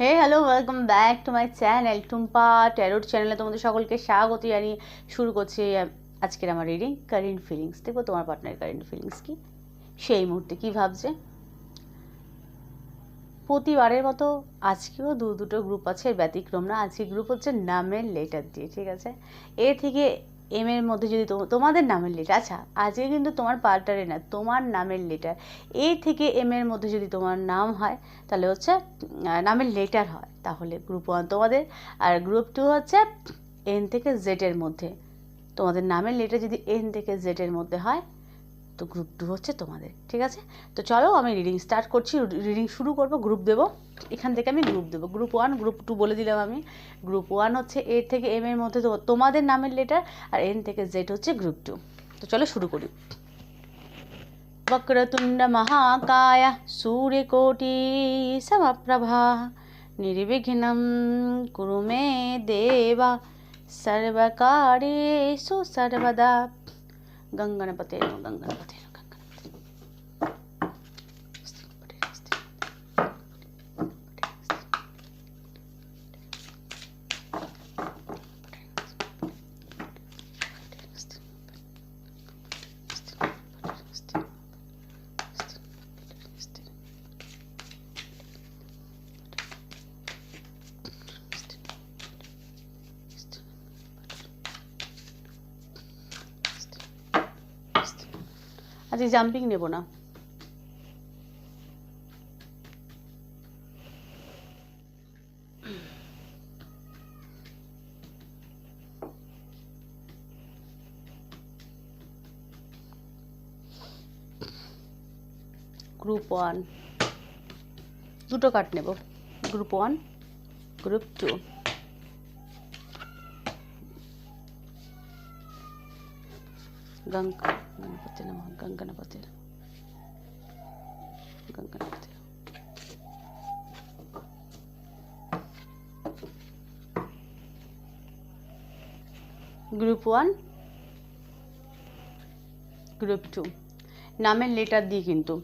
Hey hello welcome back to my channel Tumpa tarot চ্যানেলে তোমাদের সকলকে স্বাগত জানিয়ে শুরু করছি আজকের আমার রিডিং কারেন্ট ফিলিংস দেখো তোমার পার্টনার কারেন্ট ফিলিংস কি? সেই মুহূর্তে কি ভাবছে? প্রতিবারের মতো আজকেও দু দুটো গ্রুপ আছে, ব্যতিক্রম না, আজকে গ্রুপ হচ্ছে নামের লেটার দিয়ে, ঠিক আছে? এ থেকে এম এর মধ্যে যদি তোমাদের নামের লেটার আচ্ছা আজকে কিন্তু তোমার পার্টারে না, তোমার নামের লেটার এ থেকে এম এর মধ্যে যদি তোমার নাম হয়, তাহলে হচ্ছে নামের লেটার হয়। তাহলে গ্রুপ ওয়ান তোমাদের, আর গ্রুপ টু হচ্ছে এন থেকে জেড এর মধ্যে। তোমাদের নামের লেটার যদি এন থেকে জেড এর মধ্যে হয় তো গ্রুপ টু হচ্ছে তোমাদের ঠিক আছে তো চলো আমি রিডিং স্টার্ট করছি রিডিং শুরু করব গ্রুপ দেবো এখান থেকে আমি গ্রুপ দেবো গ্রুপ ওয়ান গ্রুপ টু বলে দিলাম আমি গ্রুপ ওয়ান হচ্ছে এ থেকে এম এর মধ্যে তো- তোমাদের নামের লেটার আর এন থেকে জেড হচ্ছে গ্রুপ টু তো চলো শুরু করি वक्रतुण्ड महाकाय सूर्यकोटि समप्रभा निर्विघ्नं कुरु मे देव सर्वकार्येषु सर्वदा ガンガナパテーノ、ガンガナパテーノ。আজকে জাম্পিং নেব না। গ্রুপ ওয়ান দুটো কাট নেব। গ্রুপ ওয়ান গ্রুপ টু गंग ಗಣಪತಿ ನಮಃ ಗಂಗಣಪತಿ ಗಂಗಣಪತಿ গ্রুপ ওয়ান গ্রুপ টু নামের লেটার দিয়ে কিন্তু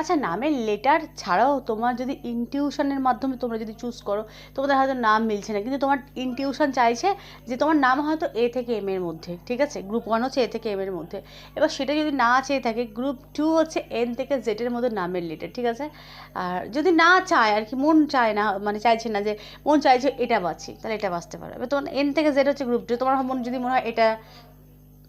আচ্ছা নামের লেটার ছাড়াও তোমার যদি ইনটিউশনের মাধ্যমে তোমরা যদি চুজ করো, তোমাদের হয়তো নাম মিলছে না। কিন্তু তোমার ইনটিউশন চাইছে যে তোমার নাম হয়তো এ থেকে এম এর মধ্যে, ঠিক আছে? গ্রুপ ওয়ান হচ্ছে এ থেকে এম এর মধ্যে। এবার সেটা যদি না চেয়ে থাকে গ্রুপ টু হচ্ছে এন থেকে জেডের মধ্যে নামের লেটার ঠিক আছে? আর যদি না চায় আর কি, মন চায় না মানে চাইছে না যে, মন চাইছে এটা বাছি তাহলে এটা বাঁচতে পারো। এবার তোমার এন থেকে জেড হচ্ছে গ্রুপ টু তোমার মন যদি মনে হয় এটা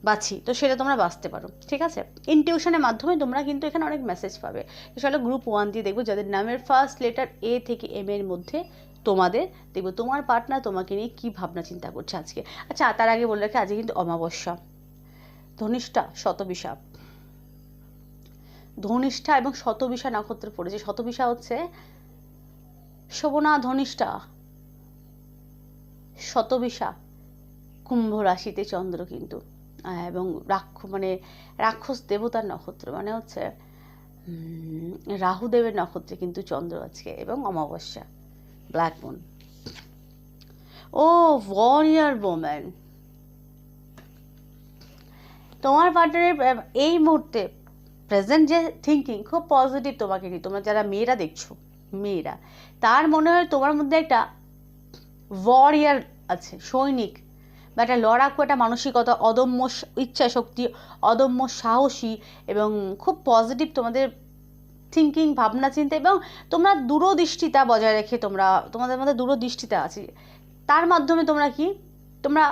বাছি, তো সেটা তোমরা বাঁচতে পারো, ঠিক আছে? ইনটিউশনের মাধ্যমে তোমরা কিন্তু এখানে অনেক মেসেজ পাবে। চলো গ্রুপ ওয়ান দিয়ে দেখব, যাদের নামের ফার্স্ট লেটার এ থেকে এম এর মধ্যে তোমাদের, দেখব তোমার পার্টনার তোমাকে নিয়ে কী ভাবনা চিন্তা করছে আজকে। আচ্ছা তার আগে বলে রাখি, আজকে কিন্তু অমাবস্যা। ধনিষ্ঠা, শতবিশা। ধনিষ্ঠা এবং শতবিশা নক্ষত্র পড়েছে। শতবিশা হচ্ছে শোভনা ধনিষ্ঠা, শতবিশা কুম্ভ রাশিতে চন্দ্র কিন্তু। এবং রাক্ষ মানে রাক্ষস দেবতার নক্ষত্র মানে হচ্ছে রাহুদেবের নক্ষত্রে কিন্তু চন্দ্র আজকে এবং অমাবস্যা ব্ল্যাক মুন ও ওয়ারিয়ার ওম্যান তোমার পার্টনারের এই মুহূর্তে প্রেজেন্ট যে থিঙ্কিং খুব পজিটিভ তোমাকে নিয়ে, তোমরা যারা মেয়েরা দেখছ, মেয়েরা, তার মনে হয় তোমার মধ্যে একটা ওয়ারিয়ার আছে, সৈনিক বা একটা লড়াকু একটা মানসিকতা, অদম্য ইচ্ছা শক্তি অদম্য সাহসী এবং খুব পজিটিভ তোমাদের থিঙ্কিং ভাবনা, চিন্তা এবং তোমরা দূরদৃষ্টিতা বজায় রেখে তোমরা, তোমাদের মধ্যে দূরদৃষ্টিতা আছে। তার মাধ্যমে তোমরা কি? তোমরা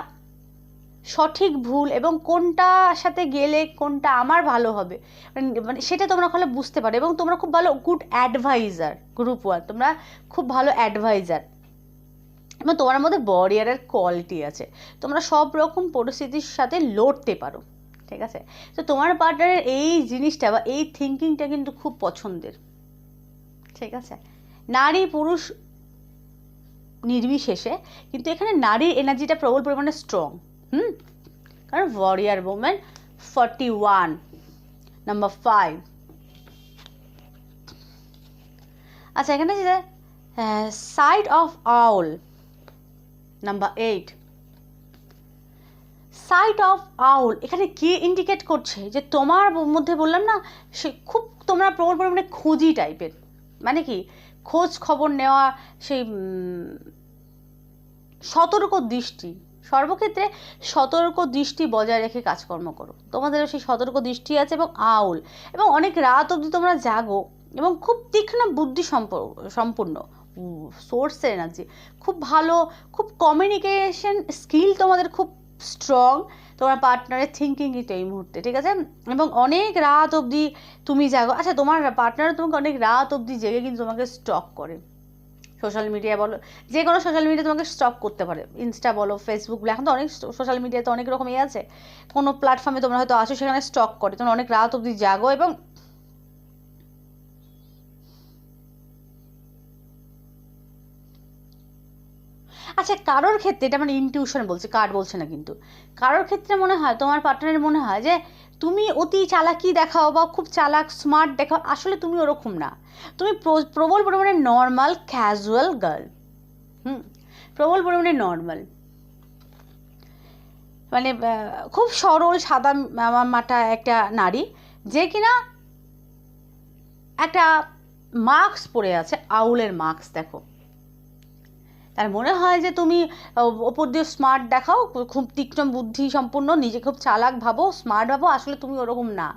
সঠিক ভুল এবং কোনটা সাথে গেলে কোনটা আমার ভালো হবে মানে মানে সেটা তোমরা হলে বুঝতে পারো এবং তোমরা খুব ভালো গুড অ্যাডভাইজার গ্রুপ ওয়ান তোমরা খুব ভালো অ্যাডভাইজার এবং তোমার মধ্যে বরিয়ারের কোয়ালিটি আছে। তোমরা সব রকম পরিস্থিতির সাথে লড়তে পারো, ঠিক আছে? তো তোমার পার্টনারের এই জিনিসটা বা এই থিঙ্কিংটা কিন্তু খুব পছন্দের, ঠিক আছে? নারী পুরুষ নির্বিশেষে কিন্তু এখানে নারীর এনার্জিটা প্রবল পরিমাণে স্ট্রং হুম? কারণ warrior women forty one number five আচ্ছা এখানে যে side of owl number eight sight of owl এখানে কি ইন্ডিকেট করছে? যে তোমার মধ্যে বললাম না, সে খুব তোমরা প্রবল পরিমাণে খুঁজি টাইপের মানে কি? খোঁজ খবর নেওয়া, সেই সতর্ক দৃষ্টি। সর্বক্ষেত্রে সতর্ক দৃষ্টি বজায় রেখে কাজকর্ম করো। তোমাদের সেই সতর্ক দৃষ্টি আছে এবং আউল। এবং অনেক রাত অবধি তোমরা জাগো এবং খুব তীক্ষ্ণ বুদ্ধি সম্প- সম্পূর্ণ। সোর্সের এনার্জি খুব ভালো, খুব কমিউনিকেশন স্কিল তোমাদের খুব স্ট্রং তোমার পার্টনারের থিঙ্কিং কিন্তু এই মুহূর্তে, ঠিক আছে? এবং অনেক রাত অবধি তুমি জাগো। আচ্ছা তোমার পার্টনার তোমাকে অনেক রাত অবধি জেগে কিন্তু তোমাকে স্টক করে। সোশ্যাল মিডিয়া বলো, যে কোনো সোশ্যাল মিডিয়া তোমাকে স্টক করতে পারে। ইনস্টা বলো ফেসবুক বলো, এখন তো অনেক সোশ্যাল মিডিয়াতে অনেক রকম ইয়ে আছে। কোনো প্ল্যাটফর্মে তোমরা হয়তো আসো সেখানে স্টক করে। তোমরা অনেক রাত অবধি জাগো এবং আচ্ছা কারোর ক্ষেত্রে, এটা মানে ইনটিউশন বলছে কার্ড বলছে না কিন্তু। কারোর ক্ষেত্রে মনে হয়, তোমার পার্টনারের মনে হয় যে, তুমি অতি চালাকি দেখাও বা খুব চালাক স্মার্ট দেখাও, আসলে তুমি ওরকম না। তুমি প্রবল পরিমাণে নর্মাল ক্যাজুয়াল গার্ল হুম, প্রবল পরিমাণে নর্মাল মানে খুব সরল, সাদা মাটা একটা নারী, যে কিনা একটা মাস্ক পরে আছে, আউলের মাস্ক দেখো। তার মনে হয় যে তুমি ওপর দিয়ে স্মার্ট দেখাও, খুব তীক্ষ্ণ বুদ্ধি সম্পন্ন নিজে খুব চালাক ভাবো স্মার্ট ভাবো, আসলে তুমি ওরকম না।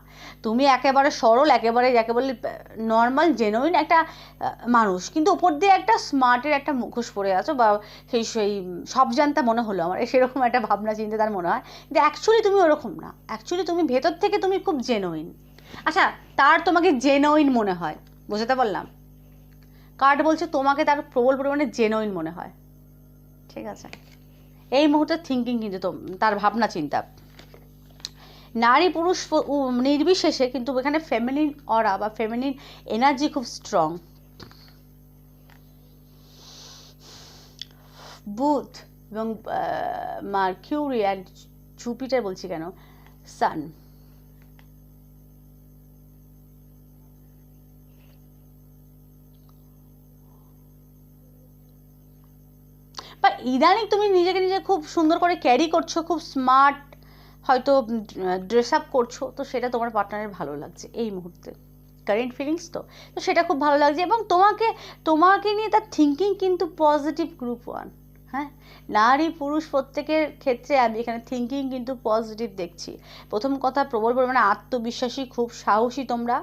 তুমি একেবারে সরল, একেবারে, যাকে বলি নর্মাল জেনুইন একটা মানুষ। কিন্তু ওপর দিয়ে একটা স্মার্টের একটা মুখোশ পরে আছো, বা সেই সেই, সব জানতা মনে হলো আমার সেরকম একটা ভাবনা, চিন্তা তার মনে হয়। কিন্তু অ্যাকচুয়ালি তুমি ওরকম না। অ্যাকচুয়ালি তুমি ভেতর থেকে তুমি খুব জেনুইন আচ্ছা তার তোমাকে জেনুইন মনে হয়, বুঝতে পারলাম? কার্ড বলছে তোমাকে তার প্রবল পরিমাণে জেনুইন মনে হয়। ঠিক আছে? এই মুহূর্তে থিঙ্কিং কিন্তু তার ভাবনা চিন্তা। নারী পুরুষ নির্বিশেষে কিন্তু এখানে ফেমিনিন অরা বা ফেমিনিন এনার্জি খুব স্ট্রং বুথ এবং মার্কিউরি অ্যান্ড জুপিটার বলছি কেন? সান বা ইদানিং তুমি নিজেকে নিজে খুব সুন্দর করে ক্যারি করছ, খুব স্মার্ট হয়তো ড্রেস আপ করছ, তো সেটা তোমার পার্টনারের ভালো লাগছে এই মুহূর্তে। কারেন্ট ফিলিংস তো। তো সেটা খুব ভালো লাগছে এবং তোমাকে তোমাকে নিয়ে তার থিঙ্কিং কিন্তু পজিটিভ গ্রুপ ওয়ান হ্যাঁ? নারী পুরুষ প্রত্যেকের ক্ষেত্রে আমি এখানে থিঙ্কিং কিন্তু পজিটিভ দেখছি। প্রথম কথা, প্রবল পরিমাণে আত্মবিশ্বাসী, খুব সাহসী তোমরা।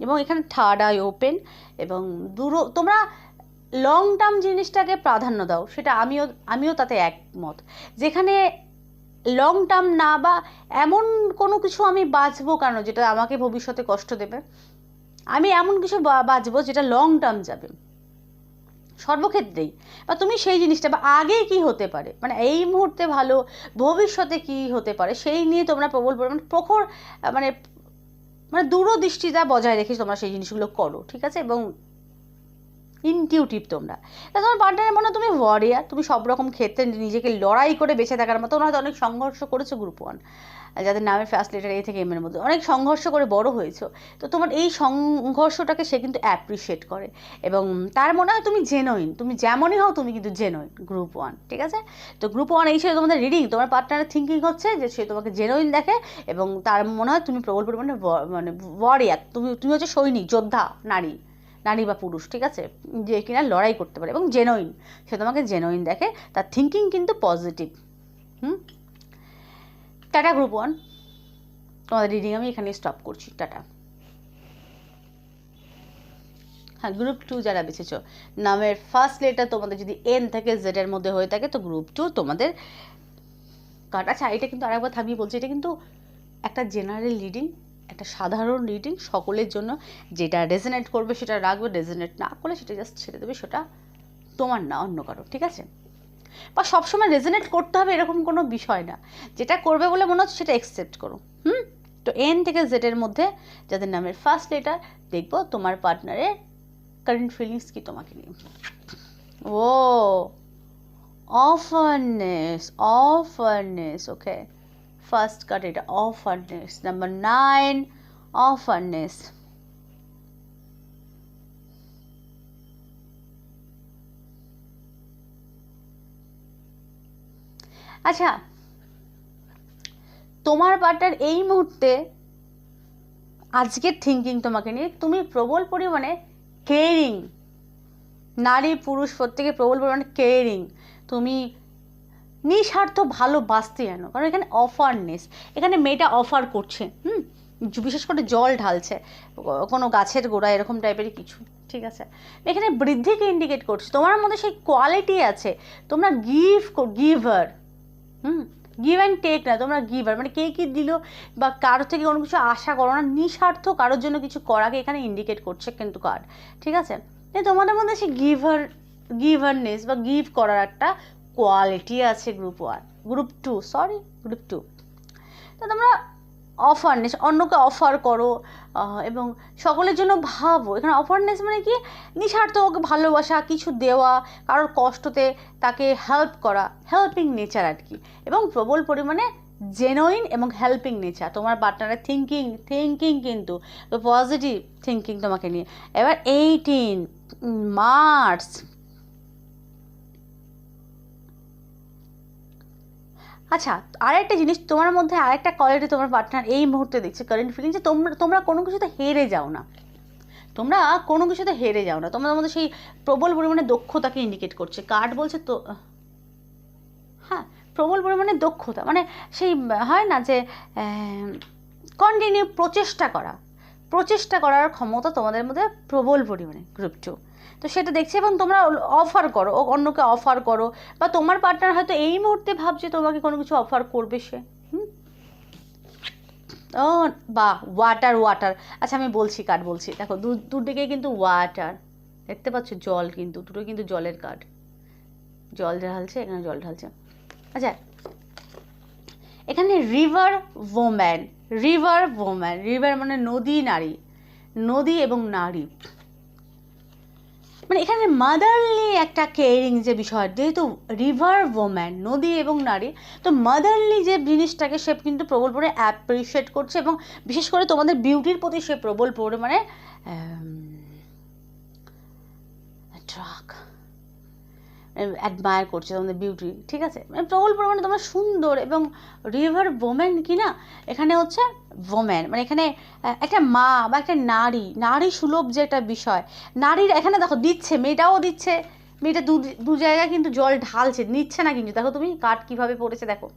এবং এখানে থার্ড আই ওপেন এবং দূর, তোমরা লং টার্ম জিনিসটাকে প্রাধান্য দাও, সেটা আমিও আমিও তাতে একমত। যেখানে লং টার্ম না বা এমন কোনো কিছু আমি বাঁচবো কেন, যেটা আমাকে ভবিষ্যতে কষ্ট দেবে? আমি এমন কিছু বাঁচবো যেটা লং টার্ম যাবে। সর্বক্ষেত্রেই। বা তুমি সেই জিনিসটা, বা আগে কি হতে পারে? মানে এই মুহূর্তে ভালো, ভবিষ্যতে কি হতে পারে? সেই নিয়ে তোমরা প্রবল পরিমাণ প্রখর মানে মানে দূরদৃষ্টিতা বজায় রেখে তোমরা সেই জিনিসগুলো করো, ঠিক আছে? এবং ইনটিউটিভ তোমরা। তোমার পার্টনারের মনে তুমি ওয়ারিয়ার তুমি সব রকম ক্ষেত্রে নিজেকে লড়াই করে বেঁচে থাকার মতো। হয়তো অনেক সংঘর্ষ করেছ গ্রুপ ওয়ান যাদের নামের ফার্স্ট লেটার এ থেকে এম এর মধ্যে। অনেক সংঘর্ষ করে বড় হয়েছো। তো তোমার এই সংঘর্ষটাকে সে কিন্তু অ্যাপ্রিসিয়েট করে। এবং তার মনে হয় তুমি জেনুইন তুমি যেমনই হও তুমি কিন্তু জেনুইন গ্রুপ ওয়ান ঠিক আছে? তো গ্রুপ ওয়ান এই ছিল তোমাদের রিডিং তোমার পার্টনারের থিঙ্কিং হচ্ছে যে সে তোমাকে জেনুইন দেখে এবং তার মনে হয় তুমি প্রবল পরিমাণে মানে ওয়ারিয়ার তুমি তুমি হচ্ছে সৈনিক, যোদ্ধা, নারী। নারী বা পুরুষ, ঠিক আছে? যে কিনা লড়াই করতে পারে এবং জেনুইন সে তোমাকে জেনুইন দেখে, তার থিঙ্কিং কিন্তু পজিটিভ হুম? টাটা গ্রুপ ওয়ান তোমাদের রিডিং আমি এখানে স্টপ করছি, টাটা। হ্যাঁ গ্রুপ টু যারা বেছেছো, নামের ফার্স্ট লেটার তোমাদের যদি এন থেকে জেড এর মধ্যে হয়ে থাকে, তো গ্রুপ টু তোমাদের কাট আচ্ছা এটা কিন্তু আরেকবার থামিয়ে বলছি, এটা কিন্তু একটা জেনারেল রিডিং একটা সাধারণ রিডিং সকলের জন্য যেটা রেজনেট করবে সেটা রাখবে রেজনেট না করলে সেটা জাস্ট ছেড়ে দেবে, সেটা তোমার না, অন্য কারও ঠিক আছে? বা সবসময় রেজনেট করতে হবে এরকম কোনো বিষয় না। যেটা করবে বলে মনে হচ্ছে সেটা অ্যাকসেপ্ট করো, হুম? তো এন থেকে জেডের মধ্যে যাদের নামের ফার্স্ট লেটার দেখব তোমার পার্টনারের কারেন্ট ফিলিংস কি তোমাকে নিয়ে। ও অফারনেস অফারনেস ওকে ফার্স্ট কার্ড এটা অফারনেস নাম্বার নাইন অফারনেস আচ্ছা তোমার পার্টনার এই মুহূর্তে আজকের থিঙ্কিং তোমাকে নিয়ে, তুমি প্রবল পরিমাণে কেয়ারিং নারী, পুরুষ, প্রত্যেকে প্রবল পরিমাণে কেয়ারিং তুমি নিঃস্বার্থ ভালোবাসতে জানো কারণ এখানে অফারনেস এখানে মেয়েটা অফার করছে, হুম? বিশেষ করে জল ঢালছে, কোনো গাছের গোড়া এরকম টাইপেরই কিছু, ঠিক আছে? এখানে বৃদ্ধিকে ইন্ডিকেট করছে, তোমার মধ্যে সেই কোয়ালিটি আছে, তোমরা give giver hmm? Give and take না, তোমরা গিভার মানে কে কী দিল বা কারোর থেকে কোনো কিছু আশা করো না, নিঃস্বার্থ কারোর জন্য কিছু করাকে এখানে ইন্ডিকেট করছে কিন্তু কার্ড ঠিক আছে? তোমাদের মধ্যে সেই গিভার গিভারনেস বা গিভ করার একটা কোয়ালিটি আছে group one group two sorry group two তো তোমরা অফারনেস অন্যকে অফার করো এবং সকলের জন্য ভাবো। এখানে অফারনেস মানে কি? নিঃস্বার্থ ওকে ভালোবাসা, কিছু দেওয়া, কারোর কষ্টতে তাকে হেল্প করা হেল্পিং নেচার আর কি। এবং প্রবল পরিমাণে জেনুইন এবং হেল্পিং নেচার তোমার পার্টনারের থিঙ্কিং থিঙ্কিং কিন্তু পজিটিভ থিঙ্কিং তোমাকে নিয়ে। এবার এইটিন মার্চ আচ্ছা আর একটা জিনিস, তোমার মধ্যে আরেকটা কোয়ালিটি তোমার পার্টনার এই মুহূর্তে দেখছে কারেন্ট ফিলিং যে তোমরা তোমরা কোনো কিছুতে হেরে যাও না। তোমরা কোনো কিছুতে হেরে যাও না। তোমাদের মধ্যে সেই প্রবল পরিমাণে দক্ষতাকে ইন্ডিকেট করছে। কার্ড বলছে তো হ্যাঁ প্রবল পরিমাণে দক্ষতা। মানে সেই, হয় না যে কন্টিনিউ প্রচেষ্টা করা। প্রচেষ্টা করার ক্ষমতা তোমাদের মধ্যে প্রবল পরিমাণে গ্রুপ টু তো সেটা দেখছি এবং তোমরা অফার করো অন্যকে অফার করো, বা তোমার পার্টনার হয়তো এই মুহূর্তে ভাবছে তোমাকে কোনো কিছু অফার করবে সে। ও বা ওয়াটার ওয়াটার আচ্ছা আমি বলছি কার্ড বলছি। দেখো দু দুদিকে কিন্তু ওয়াটার দেখতে পাচ্ছ, জল কিন্তু, দুটো কিন্তু জলের কার্ড জল ঢালছে, এখানে জল ঢালছে। আচ্ছা এখানে river woman river woman river মানে নদী নারী, নদী এবং নারী। মানে এখানে মাদারলি একটা কেয়ারিং যে বিষয়, যেহেতু রিভার ওম্যান নদী এবং নারী, তো মাদারলি যে জিনিসটাকে সে কিন্তু প্রবল পরে অ্যাপ্রিসিয়েট করছে এবং বিশেষ করে তোমাদের বিউটির প্রতি সে প্রবল পরিমাণে ট্রাক অ্যাডমায়ার করছে, তোমাদের বিউটি ঠিক আছে? মানে প্রবল পরিমাণে তোমরা সুন্দর এবং রিভার ওমেন কি না এখানে হচ্ছে ওমেন মানে এখানে একটা মা বা একটা নারী নারী সুলভ যে একটা বিষয়, নারীর এখানে দেখো দিচ্ছে, মেয়েটাও দিচ্ছে, মেয়েটা দু দু জায়গায় কিন্তু জল ঢালছে, নিচ্ছে না কিন্তু, দেখো তুমি কাঠ কীভাবে পড়েছে দেখো।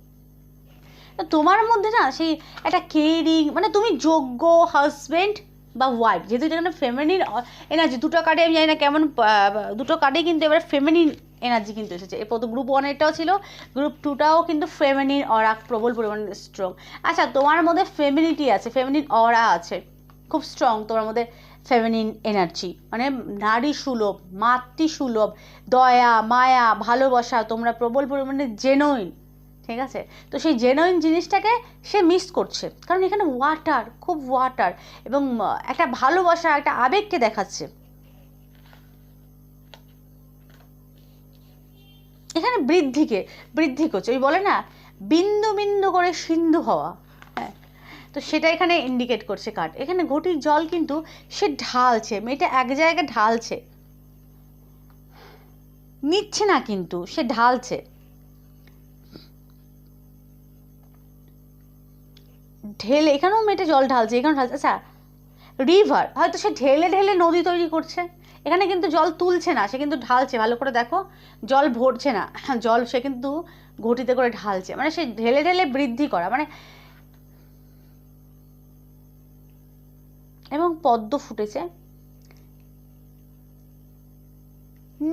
তোমার মধ্যে না সেই একটা কেয়ারিং মানে তুমি যোগ্য হাজব্যান্ড বা ওয়াইফ যেহেতু এখানে ফেমিনিন এনার্জি দুটো কার্ডে আমি জানি না কেমন দুটো কার্ডেই কিন্তু এবার ফেমিনিন এনার্জি কিন্তু এসেছে। এরপর তো গ্রুপ ওয়ানেরটাও ছিল গ্রুপ টুটাও কিন্তু ফেমিনিন অরা প্রবল পরিমাণে স্ট্রং আচ্ছা তোমার মধ্যে ফেমিনিটি আছে ফেমিনিন অরা আছে, খুব স্ট্রং তোমার মধ্যে ফেমিনিন এনার্জি মানে নারী সুলভ, মাতৃ সুলভ, দয়া, মায়া, ভালোবাসা, তোমরা প্রবল পরিমাণে জেনুইন ঠিক আছে? তো সেই জেনুইন জিনিসটাকে সে মিস করছে। কারণ এখানে ওয়াটার খুব ওয়াটার এবং একটা ভালোবাসা, একটা আবেগকে দেখাচ্ছে। এখানে বৃদ্ধিকে, বৃদ্ধি করছে। ওই বলে না, বিন্দু বিন্দু করে সিন্ধু হওয়া। হ্যাঁ। তো সেটা এখানে ইন্ডিকেট করছে কাঠ। এখানে ঘটির জল কিন্তু সে ঢালছে, মেয়েটা এক জায়গায় ঢালছে। নিচ্ছে না কিন্তু, সে ঢালছে। ঢেলে, এখানেও মেটে জল ঢালছে, এখানেও ঢালছে। আচ্ছা রিভার হয়তো সে ঢেলে ঢেলে নদী তৈরি করছে। এখানে কিন্তু জল তুলছে না, সে কিন্তু ঢালছে। ভালো করে দেখো, জল ভরছে না। জল সে কিন্তু ঘটিতে করে ঢালছে। মানে সে ঢেলে ঢেলে বৃদ্ধি করা মানে এবং পদ্ম ফুটেছে।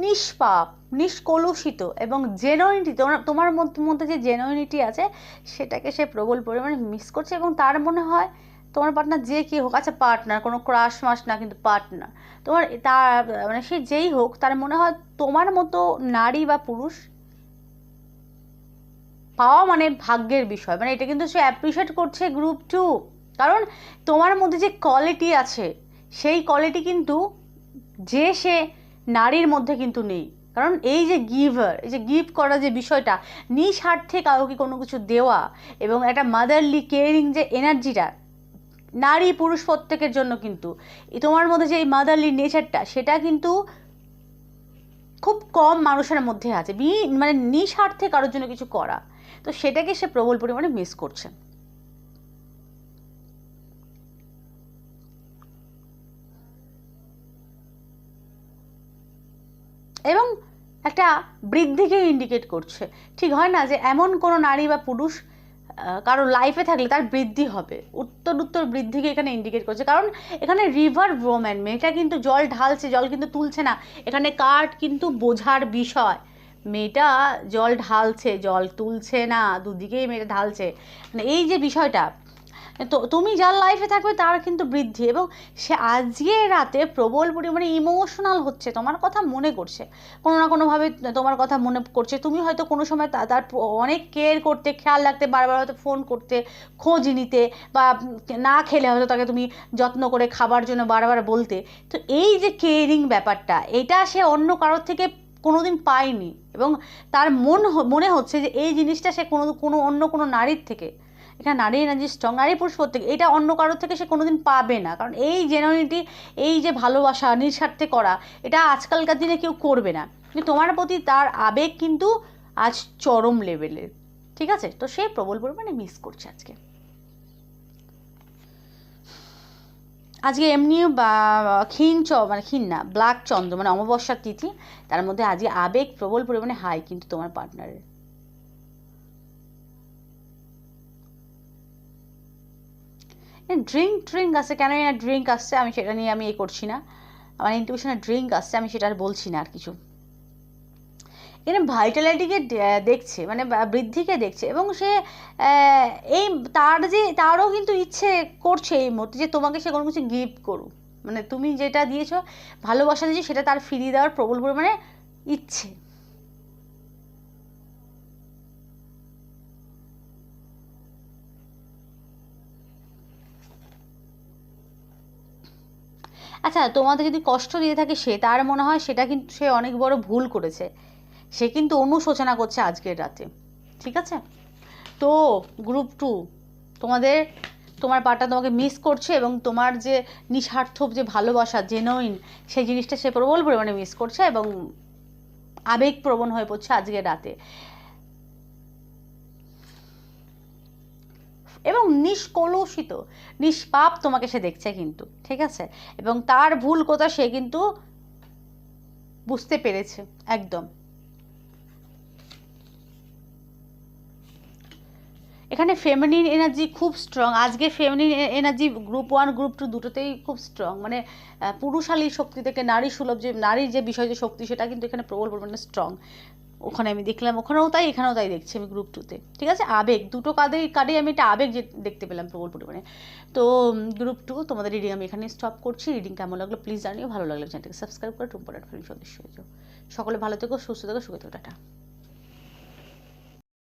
নিষ্পাপ, নিষ্কলুষিত এবং জেনুইনিটি তোমার তোমার মধ্যে যে জেনুইনিটি আছে, সেটাকে সে প্রবল পরিমাণে মিস করছে এবং তার মনে হয় তোমার পার্টনার যে কি হোক আচ্ছা পার্টনার কোনো ক্রাশ মাস না কিন্তু পার্টনার তোমার তার মানে সে যেই হোক, তার মনে হয় তোমার মতো নারী বা পুরুষ পাওয়া মানে ভাগ্যের বিষয়। মানে এটা কিন্তু সে অ্যাপ্রিসিয়েট করছে গ্রুপ টু কারণ তোমার মধ্যে যে কোয়ালিটি আছে, সেই কোয়ালিটি কিন্তু যে সে নারীর মধ্যে কিন্তু নেই। কারণ এই যে গিভার, এই যে গিভ করা যে বিষয়টা, নিঃস্বার্থে কাউকে কোনো কিছু দেওয়া এবং একটা মাদারলি কেয়ারিং যে এনার্জিটা নারী পুরুষ প্রত্যেকের জন্য কিন্তু তোমার মধ্যে যে এই মাদারলি নেচারটা সেটা কিন্তু খুব কম মানুষের মধ্যে আছে। মানে নিঃস্বার্থে কারোর জন্য কিছু করা। তো সেটাকে সে প্রবল পরিমাণে মিস করছে। এবং একটা বৃদ্ধিকে ইন্ডিকেট করছে। ঠিক হয় না যে এমন কোনো নারী বা পুরুষ কারও লাইফে থাকলে তার বৃদ্ধি হবে। উত্তর উত্তর বৃদ্ধিকে এখানে ইন্ডিকেট করছে। কারণ এখানে রিভার ওম্যান মেয়েটা কিন্তু জল ঢালছে, জল কিন্তু তুলছে না। এখানে কাঠ কিন্তু বোঝার বিষয়। মেয়েটা জল ঢালছে, জল তুলছে না, দুদিকেই মেয়েটা ঢালছে। মানে এই যে বিষয়টা তো তুমি যার লাইফে থাকবে, তার কিন্তু বৃদ্ধি। এবং সে আজকে রাতে প্রবল পরিমাণে ইমোশনাল হচ্ছে, তোমার কথা মনে করছে। কোনো না কোনোভাবে তোমার কথা মনে করছে। তুমি হয়তো কোনো সময় তার অনেক কেয়ার করতে, খেয়াল রাখতে, বারবার হয়তো ফোন করতে, খোঁজ নিতে বা না খেলে হয়তো তাকে তুমি যত্ন করে খাবার জন্য বারবার বলতে। তো এই যে কেয়ারিং ব্যাপারটা, এটা সে অন্য কারোর থেকে কোনোদিন পায়নি। এবং তার মন মনে হচ্ছে যে এই জিনিসটা সে কোনো কোনো অন্য কোনো নারীর থেকে এখানে নারী এনার্জি স্ট্রং নারী পুরুষ প্রত্যেক, এটা অন্য কারোর থেকে সে কোনোদিন পাবে না। কারণ এই জেনুইনিটি এই যে ভালোবাসা, নিঃস্বার্থে করা, এটা আজকালকার দিনে কেউ করবে না। কিন্তু তোমার প্রতি তার আবেগ কিন্তু আজ চরম লেভেলের ঠিক আছে? তো সে প্রবল পরিমাণে মিস করছে আজকে। আজকে এমনিও বা, ক্ষীণ চ মানে ক্ষীণ না, ব্ল্যাক চন্দ্র মানে অমাবস্যার তিথি, তার মধ্যে আজকে আবেগ প্রবল পরিমাণে হাই কিন্তু তোমার পার্টনারের ড্রিঙ্ক ড্রিঙ্ক আসছে কেন না ড্রিঙ্ক আসছে? আমি সেটা নিয়ে আমি এ করছি না। আমার ইনটিউশনে ড্রিঙ্ক আসছে, আমি সেটা আর বলছি না আর কিছু। এখানে ভাইটালিটিকে দেখছে মানে বৃদ্ধিকে দেখছে এবং সে এই তার যে, তারও কিন্তু ইচ্ছে করছে এই মুহূর্তে যে তোমাকে সে কোনো কিছু গিফট করুক। মানে তুমি যেটা দিয়েছ, ভালোবাসা দিয়েছ, সেটা তার ফিরিয়ে দেওয়ার প্রবল পরিমাণে ইচ্ছে। আচ্ছা তোমাদের যদি কষ্ট দিয়ে থাকে সে, তার মনে হয় সেটা কিন্তু সে অনেক বড় ভুল করেছে। সে কিন্তু অনুশোচনা করছে আজকের রাতে। ঠিক আছে? তো গ্রুপ টু তোমাদের, তোমার পাটা তোমাকে মিস করছে এবং তোমার যে নিঃস্বার্থ, যে ভালোবাসা জেনুইন সেই জিনিসটা সে প্রবল পরিমাণে মিস করছে এবং আবেগপ্রবণ হয়ে পড়ছে আজকের রাতে। এবং নিষ্কলুষিত, নিষ্পাপ তোমাকে সে দেখছে কিন্তু, ঠিক আছে? এবং তার ভুল কথা সে কিন্তু বুঝতে পেরেছে, একদম। এখানে ফেমিনিন এনার্জি খুব স্ট্রং আজকে feminine energy group one group two দুটোতেই খুব স্ট্রং মানে পুরুষালী শক্তি থেকে নারী সুলভ যে নারীর যে বিষয় যে শক্তি, সেটা কিন্তু এখানে প্রবল পরিমাণে স্ট্রং ওখানে আমি দেখলাম, ওখানেও তাই, এখানেও তাই দেখছি আমি গ্রুপ টুতে ঠিক আছে? আবেগ, দুটো কাঁধেই কার্ডেই আমি একটা আবেগ যে দেখতে পেলাম প্রবল পরিমাণে। তো গ্রুপ টু তোমাদের রিডিং আমি এখানে স্টপ করছি। রিডিং কেমন লাগল প্লিজ জানিও, ভালো লাগল চ্যানেলটাকে সাবস্ক্রাইব করে। টুম্পরাট ফিল্ম সদস্য হয়ে যাও। সকলে ভালো থেকো, সুস্থ থেকো, সুখে থেকো, টাটা।